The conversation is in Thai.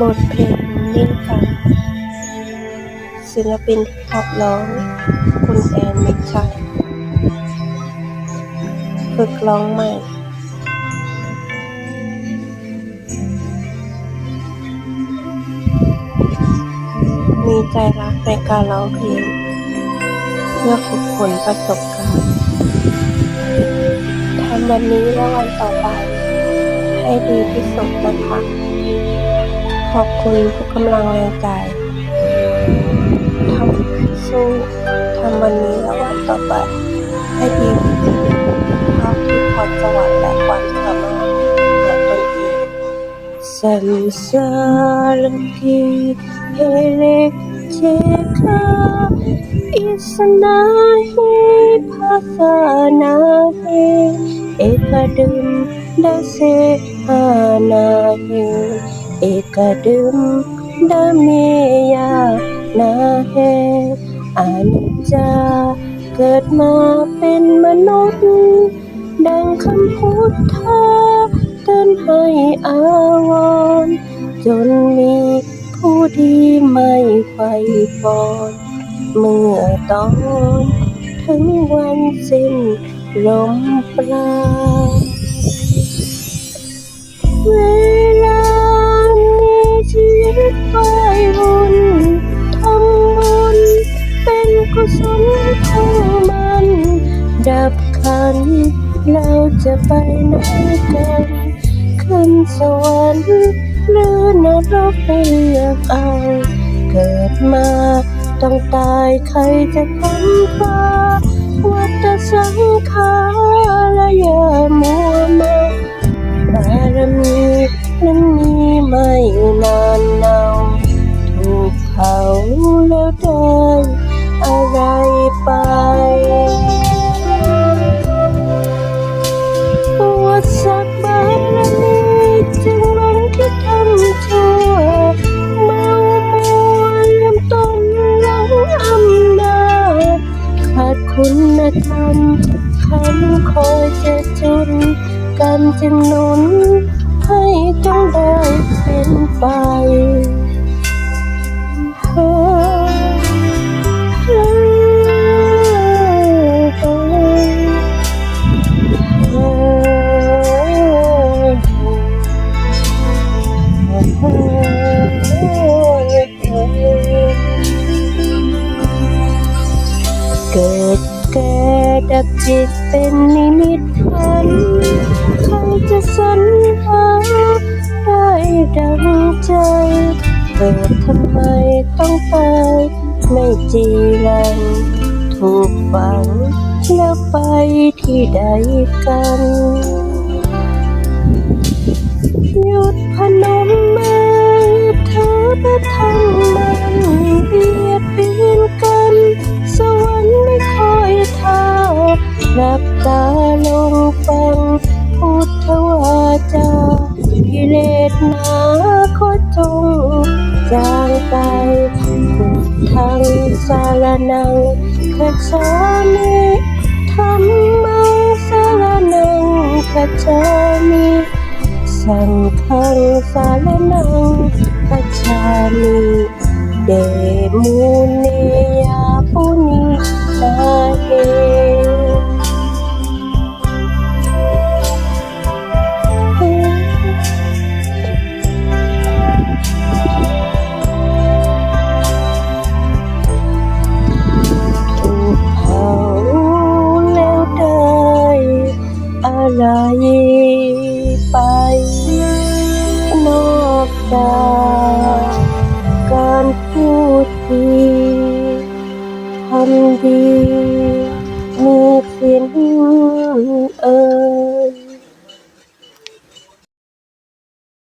บทเพลงเล่นกันศิลปินที่ขับร้อง คุณแอนมิชัยฝึกร้องใหม่มีใจรักในการร้องเพลง เพื่อฝึกฝนประสบการณ์ทำวันนี้และวันต่อไป ให้ดีที่สุดนะคะ ขอบคุณทุกกำลังแรงกายทำสู้ทำวันนี้และวันต่อไป ให้ดีที่สุดเท่าที่พอจะหวังและความสามารถของตนเองสันสารกีเฮเลเจคอิสนาฮิภาษานาเฮเอกดึมดาเซฮานาเฮ กิดมาเป็นมนุษย์ ดังคำพุทธาเตือนให้อาวรจนมีผู้ดีไม่ไฟฟอนเมื่อตอน ถึงวันสิ้นลมปราณ ดับขัน เราจะไปไหนกันขึ้นสวรรค์หรือนรกให้เลือกเอา เกิดมาต้องตายใครจะค้นคว้าวัฏสังขารอย่ามัวเมาบารมีนั้นมีไม่นานเนาถูกเผาแล้วได กรรมจึงหนุน ให้จงได้เป็นไปเดับจิตเป็นนิมิตฝันใครจะสรรหาได้ดังใจเกิดทำไมต้องตายไม่จีรัง ถูกฝังแล้วไปที่ใดกันหยุดพนมมือเธอประทังมัน นาขอจงจางไปพุทธังสารนังคัจามิธรรมังสารนังคัจามิสังฆังสารนังคัจามิเดมุน thăm đi muôn phiền ơi.